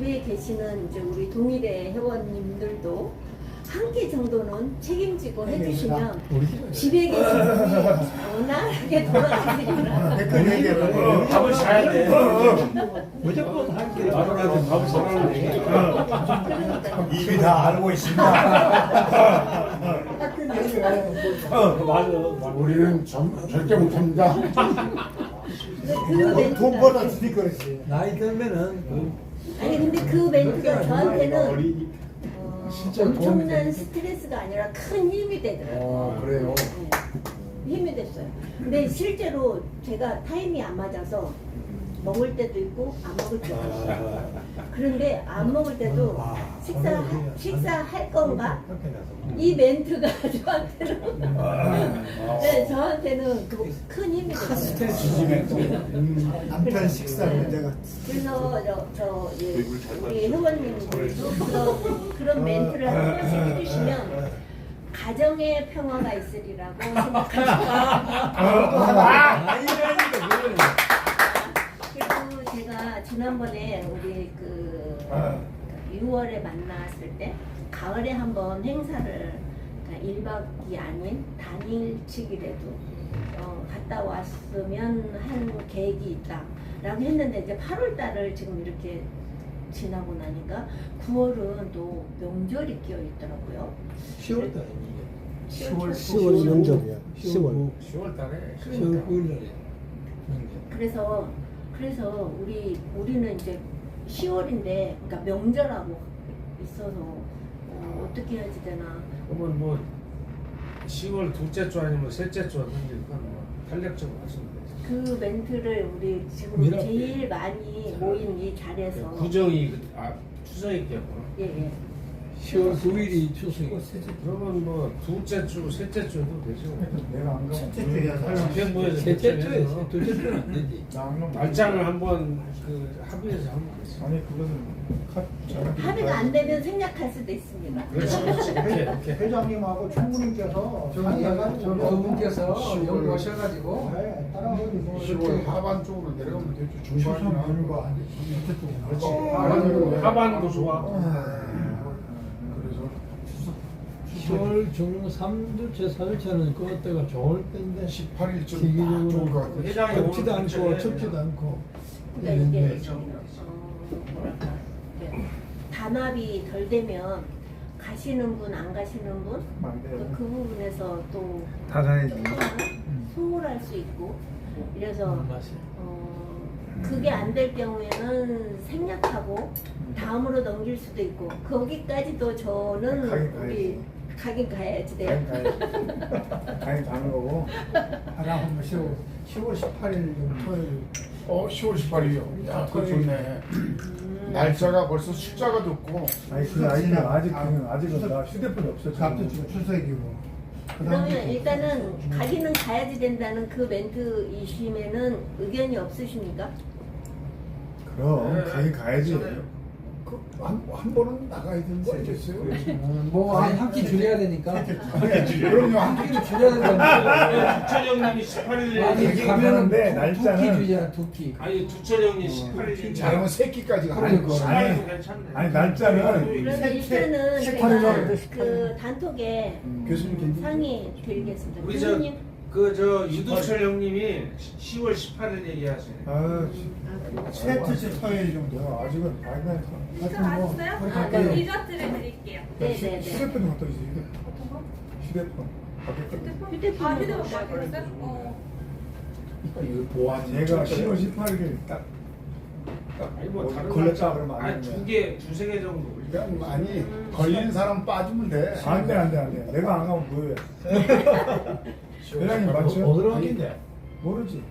계시는 이제 우리 동일의 회원님들도 한끼 정도는 책임지고 해주시면 집에 계신 분이 원활하게 돌아가시리라. 댓글. 어, 밥을 사야 돼. 무조건. 나도나도 밥을 얘기. 그러니까 이미 다 알고 있습니다. 어, 맞아. 맞아. 우리는 전, 절대 못합니다. 그 멘트가 돈보다 드릴 거지. 나이 들면은 그 멘트가 저한테는 어린이. 어, 진짜 도움이 엄청난 되는데. 스트레스가 아니라 큰 힘이 되더라고요. 어, 그래요. 네. 힘이 됐어요. 근데 실제로 제가 타임이 안 맞아서 먹을 때도 있고 안 먹을 때도 있어요. 그런데 안 먹을 때도 아, 식사 오늘 식사할 건가? 이 멘트가 저한테는 네 저한테는 그 큰 힘이 됐어요. 음, 남편 식사를 내가 그래서 저, 저 예, 우리 회원님들도 그런 그런 멘트를 한 번씩 해주시면 가정의 평화가 있으리라고 생각하시고 그리고 제가 지난번에 우리 그 6월에 만났을 때 가을에 한번 행사를 그러니까 1박이 아닌 단일치기라도 어, 갔다 왔으면 한 계획이 있다 라고 했는데 이제 8월 달을 지금 이렇게 지나고 나니까 9월은 또 명절이 끼어 있더라고요. 10월 달에 10월 10월 명절이야. 10월. 10월 달에. 10월 9일 날에. 그래서 그래서 우리 우리는 이제 10월인데 그러니까 명절하고 있어서 어, 어떻게 해야지 되나 그러면 뭐 10월 둘째 주 아니면 셋째 주 하니까 뭐 탄력적으로 하시면 되지. 그 멘트를 우리 지금 미라- 제일 많이 모인 이 자리에서 구정이 그- 아 추석이 겠구나. 예, 예. 10월 9일이 추석이. 그러면 뭐 둘째 주, 셋째 주 해도 되죠. 내가 안 가면 첫째 주야 사람. 집행부에서 셋째 주에 결정해서 둘째 주는 안 되지. 나안 날짜를 한번 그 합의해서 하면 되지. 아니 그것은 카- 저한테 합의가 안 되면 생략할 수도 있습니다. 그렇지, 그렇지. 이렇게, 이렇게. 회장님하고 총무님께서 상의해가지고 두 분께서 10월 여기 오셔가지고 네, 따라가지고 10월 하반 쪽으로 내려가면 되죠. 중반이나 그렇지. 하반으로. 하반도 좋아. 그래서 10월 중 3주째 4주째는 그때가 좋을 때인데 18일 좀 시기적으로 좋을 것 같아요. 회장이 덥지도 않고 춥지도. 않고 그러니까 이게 이랬는데 어, 뭐랄까 이게 단합이 덜 되면 가시는 분 안 가시는 분안 돼요. 그, 그 부분에서 또 다 가야지. 조금은 소홀할 수 있고 이래서 맛이. 어, 그게 안 될 경우에는 생략하고 다음으로 넘길 수도 있고 거기까지도 저는 가긴 우리. 가긴 가야지. 가긴 가는 거고. 하나 한번 10월 10월 18일 토요일. 어, 10월 18일이요. 야, 그거 좋네. 음. 날짜가 벌써 숫자가 좋고. 아니 그 아직은 아직 그냥 아직은 나 휴대폰이 없어. 갑자기 지금 출석이고. 그러면 일단은 가기는 가야지 된다는 그 멘트 이심에는 의견이 없으십니까? 그럼 가긴 가야지. 한, 한 번은 나가야 되는 거 아니겠어요? 뭐한끼 줄여야 되니까. 그럼요. 한 끼를 줄여야 된다. 두철 형님이 18일에 아니 얘기는 가면은 하는데 두 날짜는- 끼 주잖아, 두 끼. 아니 두철형이 18일이 잘하면 세 끼까지 가는 아니, 거. 아니, 아니 괜찮네. 아니, 날짜는 그러면 세- 일단은 세- 제가 그 단톡에 교수님 괜찮 상의 드리겠습니다. 우리 저 교수님 그 저 유두철 형님이 10월 18일 얘기하시네. 아, 아, 그래요? 세 주째 토요일 정도. 아직은 아직은 진짜 맛있어요? 우리 아, 갈게요. 디저트를 드릴게요. 네네네. 휴대폰 갖다 주세요. 휴대폰. 휴대폰. 휴대폰? 아, 휴대폰 바꾸셨어요? 어. 이거 보안 얘가 10월 18일에 딱, 딱 아니 뭐 다른 걸렸다 그러면 안 아니 되는 두 개, 두세 개 정도. 그러니까 아니 걸리는 사람 빠지면 돼. 안 돼, 안 돼, 안 돼. 내가 안 가면 뭐해. 회장님 맞죠? 어디로 갔긴데? 모르지.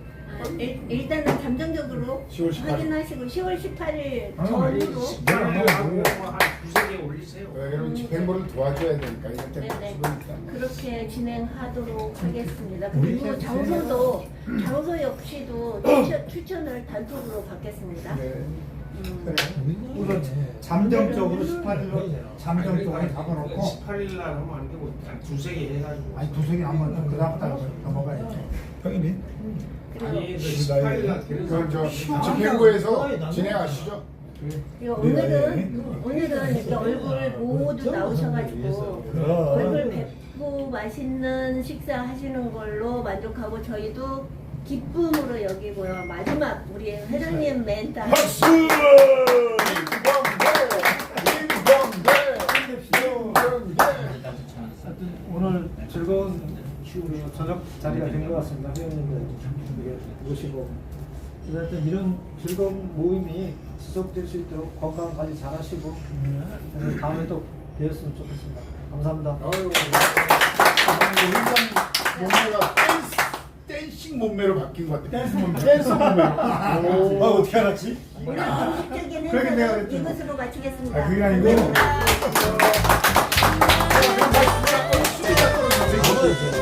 아, 일, 일단은 감정적으로 10월 18일. 확인하시고 10월 18일 아, 전후로 내가 안 18일 하고 가면 뭐해. 한 두세 개 올리세요. 왜 그러면 집행부를 도와줘야 되니까 이럴 때 네네. 그렇게 진행하도록 하겠습니다. 우리 그리고 장소도 장소 역시도 추천, 추천을 단톡으로 받겠습니다. 네. 음, 그래. 우선 잠정적으로 18일로 잠정적으로 잡아놓고 18일 날 하면 안 되고 한 두세 개 해가지고. 아니 두석이 한번 그 다음부터 넘어가야지. 형님이? 그리고 아니 그 18일 날 되는 그건 저 아, 집행부에서 진행하시죠. 이거 오늘은 오늘은 이렇게 얼굴 모두 나오셔가지고 얼굴 뵙고 맛있는 식사 하시는 걸로 만족하고 저희도 기쁨으로 여기고요. 마지막 우리 회장님 멘트 한- 박수! 오늘 즐거운 그 저녁 자리가 된 것 같습니다. 회원님들 모시고 하여튼 이런 즐거운 모임이 지속될 수 있도록 건강 관리 잘 하시고 그래서 다음에 또 뵈었으면 좋겠습니다. 감사합니다. 몸매가 댄스, 댄싱 몸매로 바뀐 것 같아. 댄스 몸매. 댄스 몸매. 아, 어떻게 알았지? 오늘 공식적인 그렇게 내가 행사는 그랬죠. 이것으로 마치겠습니다. 아, 그게 아니고. 감사합니다. 아, 수리가 떨어져.